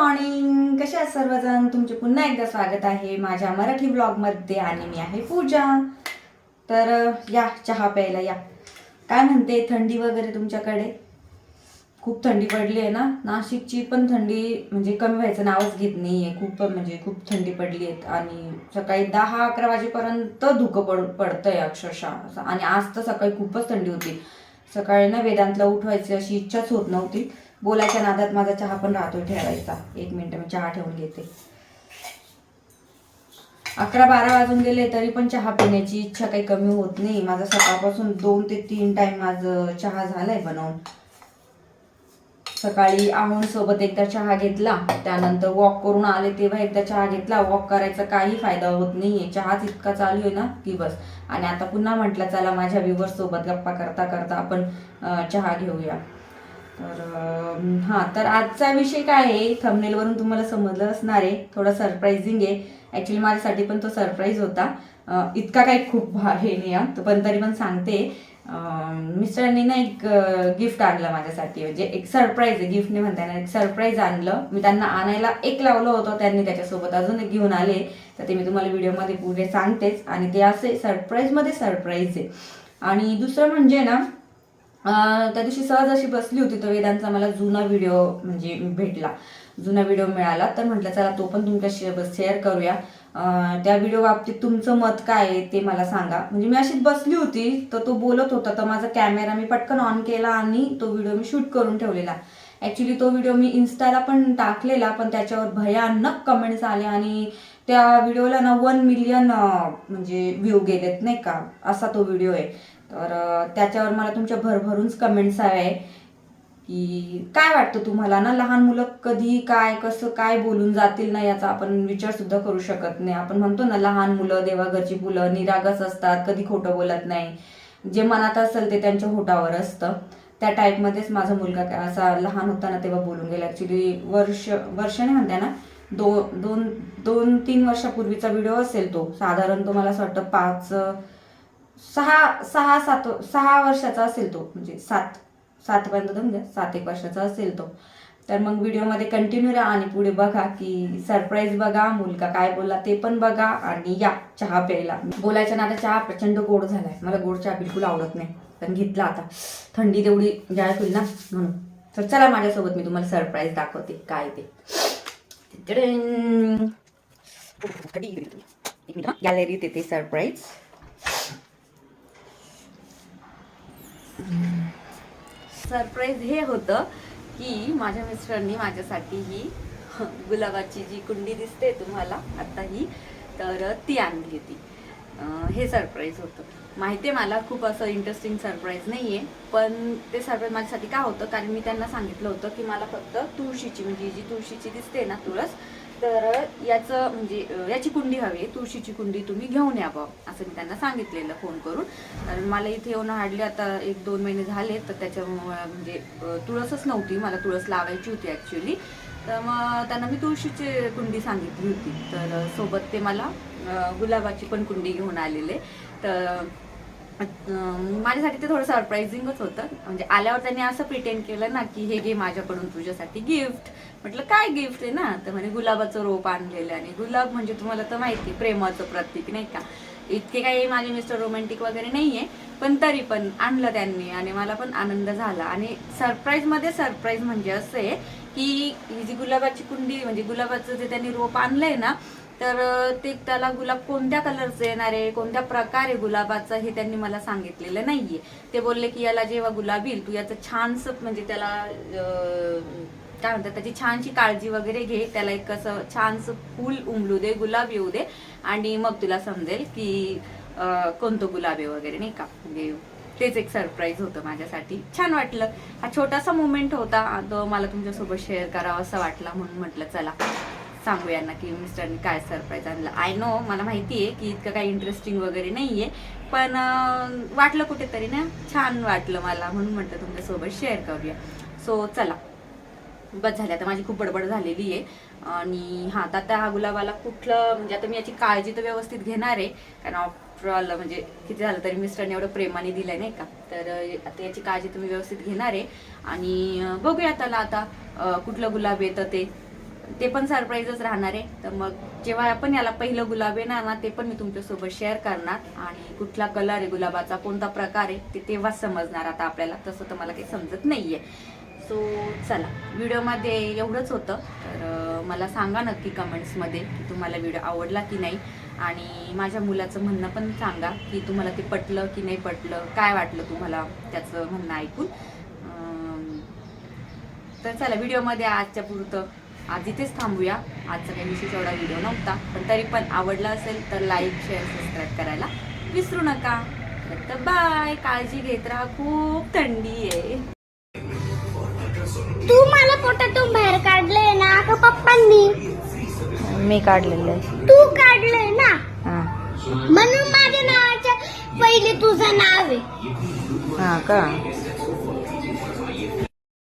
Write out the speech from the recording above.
Morning कसे आहात सर्वजण? तुमचे पुन्हा एकदा स्वागत आहे माझ्या मराठी ब्लॉगमध्ये आणि मी आहे पूजा. तर या चहा प्यायला या. काय म्हणते थंडी वगैरे तुमच्याकडे? खूप थंडी पडली आहे ना? नाशिकची पण थंडी म्हणजे कमी व्हायचं नावच घेत नाही आहे खूप म्हणजे खूप थंडी पडली आहे आणि सकाळी दहा अकरा वाजेपर्यंत धुकं पड पडतंय अक्षरशः. असं. आणि आज तर सकाळी खूपच थंडी होती. सकाळी ना वेदांतला उठवायची अशी इच्छाच होत नव्हती. बोलायच्या नादात माझा चहा पण राहतो ठेवायचा. एक मिनिट मी चहा ठेवून घेते. अकरा बारा वाजून गेले तरी पण चहा पिण्याची इच्छा काही कमी होत नाही. माझा सकाळपासून दोन ते तीन टाइम माझं चहा झालाय बनवून. सकाळी आहोण सोबत एकदा चहा घेतला. त्यानंतर वॉक करून आले तेव्हा एकदा चहा घेतला. वॉक करायचा काही फायदा होत नाहीये. चहाच इतका चालू आहे ना की बस. आणि आता पुन्हा म्हटलं चला माझ्या व्ह्युअर्स सोबत गप्पा करता करता आपण चहा घेऊया. तर हां हा तर आजचा विषय काय आहे? थंबनेलवरून तुम्हाला समजलं असणार आहे. थोडा सरप्राईझिंग आहे. ॲक्च्युली माझ्यासाठी पण तो सरप्राईज होता. इतका काही खूप हे नाही आहे. पण तरी पण सांगते. मिस्टरांनी ना एक गिफ्ट आणलं माझ्यासाठी. म्हणजे एक सरप्राईज आहे. गिफ्ट नाही म्हणता येणार एक सरप्राईज आणलं. मी त्यांना आणायला एक लावलं होतं. त्यांनी त्याच्यासोबत अजून एक घेऊन आले. तर ते मी तुम्हाला व्हिडिओमध्ये पुढे सांगतेच. आणि ते असे सरप्राईजमध्ये सरप्राईज आहे. आणि दुसरं म्हणजे ना त्या दिवशी सहज अशी बसली होती तर वेदांचा मला जुना व्हिडिओ म्हणजे भेटला. जुना व्हिडिओ मिळाला तर म्हटलं चला तो पण तुमच्याशी शेअर करूया. त्या व्हिडिओ बाबतीत तुमचं मत काय आहे ते मला सांगा. म्हणजे मी अशीच बसली होती तर तो बोलत होता तर माझा कॅमेरा मी पटकन ऑन केला आणि तो व्हिडिओ मी शूट करून ठेवलेला. ॲक्च्युली तो व्हिडिओ मी इन्स्टाला पण टाकलेला पण त्याच्यावर भयानक कमेंट्स आले आणि त्या व्हिडिओला ना वन मिलियन म्हणजे व्ह्यू गेलेत नाही का? असा तो व्हिडिओ आहे. तर त्याच्यावर मला तुमच्या भरभरूनच कमेंट्स आहे की काय वाटतं तुम्हाला ना लहान मुलं कधी काय कसं काय बोलून जातील ना याचा आपण विचार सुद्धा करू शकत नाही. आपण म्हणतो ना लहान मुलं देवाघरची मुलं निरागस असतात कधी खोटं बोलत नाही. जे मनात असेल ते त्यांच्या होटावर असतं. त्या टाईपमध्येच माझा मुलगा काय असा लहान होता ना तेव्हा बोलून गेला. ॲक्च्युली वर्ष वर्ष नाही म्हणते ना दो दोन दोन तीन वर्षापूर्वीचा व्हिडिओ असेल तो. साधारण तो मला असं वाटतं पाच सहा सहा सात सहा वर्षाचा असेल तो. म्हणजे सात सातपर्यंत धरून द्या म्हणजे सात एक वर्षाचा असेल तो. तर मग व्हिडिओमध्ये कंटिन्यू राहा आणि पुढे बघा की सरप्राईज बघा मुलगा काय बोलला ते पण बघा आणि या चहा प्यायला. बोलायच्या ना आता चहा प्रचंड गोड झालाय. मला गोड चहा बिलकुल आवडत नाही. पण घेतला आता. थंडी तेवढी जाळ होईल ना म्हणून. तर चला माझ्यासोबत मी तुम्हाला सरप्राईज दाखवते. काय ते. टडन. एक मिनिट गॅलरीत येते सरप्राईज सरप्राईज हे होतं की माझ्या मिस्टरांनी माझ्यासाठी ही गुलाबाची जी कुंडी दिसते तुम्हाला आता ही तर ती आणली होती. हे सरप्राईज होतं. माहिती आहे मला खूप असं इंटरेस्टिंग सरप्राईज नाही आहे पण ते सरप्राईज माझ्यासाठी का होतं? कारण मी त्यांना सांगितलं होतं की मला फक्त तुळशीची म्हणजे जी तुळशीची दिसते ना तुळस तर याचं म्हणजे याची कुंडी हवी आहे. तुळशीची कुंडी तुम्ही घेऊन या बा असं मी त्यांना सांगितलेलं फोन करून. कारण मला इथे येऊन हार्डली आता एक दोन महिने झाले तर त्याच्यामुळे म्हणजे तुळसच नव्हती. मला तुळस लावायची होती ॲक्च्युली तर मग त्यांना मी तुळशीची कुंडी सांगितली होती. तर सोबत ते मला गुलाबाची पण कुंडी घेऊन आलेले. तर माझ्यासाठी ते थोडं सरप्राइझिंगच होतं. म्हणजे आल्यावर त्यांनी असं प्रिटेंड केलं ना की हे घे माझ्याकडून तुझ्यासाठी गिफ्ट म्हटलं काय गिफ्ट आहे ना? तर म्हणे गुलाबाचं रोप आणलेलं आणि गुलाब म्हणजे तुम्हाला तर माहिती प्रेमाचं प्रतीक नाही का? इतके काही माझे मिस्टर रोमॅन्टिक वगैरे नाही आहे पण तरी पण आणलं त्यांनी आणि मला पण आनंद झाला. आणि सरप्राईजमध्ये सरप्राईज म्हणजे असं आहे की ही जी गुलाबाची कुंडी म्हणजे गुलाबाचं जे त्यांनी रोप आणलंय ना तर ते त्याला गुलाब कोणत्या कलरचं येणार आहे? कोणत्या प्रकारे गुलाबाचं हे त्यांनी मला सांगितलेलं नाहीये. ते बोलले की याला जेव्हा गुलाब येईल तू याचं छानसं म्हणजे त्याला काय म्हणतात त्याची छानशी काळजी वगैरे घे. त्याला एक असं छानसं फूल उमलू दे गुलाब येऊ दे. आणि मग तुला समजेल की कोणतं गुलाब आहे वगैरे नाही का? म्हणजे तेच एक सरप्राईज होतं माझ्यासाठी. छान वाटलं. हा छोटासा मुमेंट होता. तो मला तुमच्यासोबत शेअर करावा असं वाटला. म्हणून म्हटलं चला. सांगू यांना की मिस्टरनी काय सरप्राईज आणलं. आय नो मला माहिती आहे की इतकं काही इंटरेस्टिंग वगैरे नाहीये पण वाटलं कुठेतरी ना? छान वाटलं मला म्हणून म्हटलं तुमच्यासोबत शेअर करूया. सो चला. बस झाली. आता माझी खूप बडबड झालेली आहे. आणि हा आता हा गुलाबाला कुठलं म्हणजे आता मी याची काळजी तर व्यवस्थित घेणार आहे. कारण ऑफ्टर ऑल म्हणजे किती झालं तरी मिस्टरने एवढं प्रेमाने दिलंय नाही का? तर आता याची काळजी तुम्ही व्यवस्थित घेणार आहे. आणि बघूया त्याला आता कुठलं गुलाब येतं ते. ते पण सरप्राईजच राहणार आहे. तर मग जेव्हा आपण याला पहिलं गुलाब येणार ना ते पण मी तुमच्यासोबत शेअर करणार. आणि कुठला कलर आहे गुलाबाचा कोणता प्रकार आहे ते तेव्हाच समजणार आता आपल्याला. तसं तर मला काही समजत नाहीये. सो चला. व्हिडिओमध्ये एवढंच होतं. तर मला सांगा नक्की कमेंट्समध्ये की तुम्हाला व्हिडिओ आवडला की नाही. आणि माझ्या मुलाचं म्हणणं पण सांगा की तुम्हाला ते पटलं की नाही पटलं. काय वाटलं तुम्हाला त्याचं म्हणणं ऐकून? तर चला व्हिडिओमध्ये आजच्या पुरतं. आज इथेच थांबूया. आजचा काही विशेष एवढा व्हिडिओ नव्हता पण तरी पण आवडला असेल तर लाईक शेअर सबस्क्राईब करायला विसरू नका. तर बाय काळजी घेत राहा. खूप थंडी आहे. तू मला पोटातून बाहेर काढलंय ना का पप्पांनी. मी काढलेलं आहे. तू काढलंय ना? हा. म्हणून माझ्या नावाच्या पहिले तुझं नाव आहे. हा का?